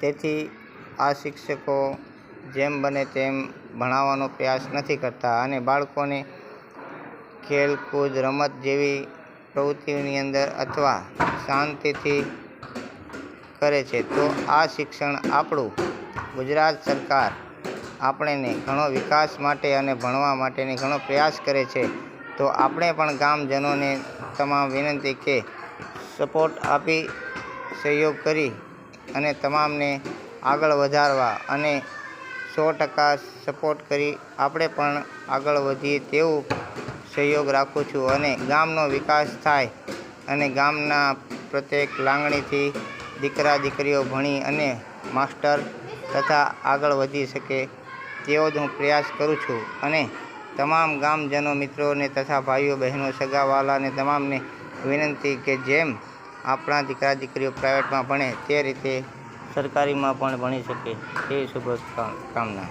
તેથી આ શિક્ષકો જેમ બને તેમ ભણાવવાનો પ્રયાસ નથી કરતા અને બાળકોને ખેલકૂદ, રમત જેવી પ્રવૃત્તિઓની અંદર અથવા શાંતિથી કરે છે, તો આ શિક્ષણ આપણું ગુજરાત સરકાર આપણને ઘણો વિકાસ માટે અને ભણવા માટેની ઘણો પ્રયાસ કરે છે. તો આપણે પણ ગામજનોને તમામ વિનંતી કે સપોર્ટ આપી, સહયોગ કરી અને તમામને આગળ વધારવા અને સો ટકા સપોર્ટ કરી આપણે પણ આગળ વધીએ તેવું સહયોગ રાખું છું અને ગામનો વિકાસ થાય અને ગામના પ્રત્યેક લાગણીથી દીકરા, દીકરીઓ ભણી અને માસ્ટર તથા આગળ વધી શકે તેવો જ હું પ્રયાસ કરું છું. અને તમામ ગામજનો મિત્રોને તથા ભાઈઓ, બહેનો, સગાવાલાને તમામને વિનંતી કે જેમ આપણા દીકરા દીકરીઓ પ્રાઇવેટમાં ભણે તે રીતે સરકારીમાં પણ ભણી શકે તેવી શુભ કામના.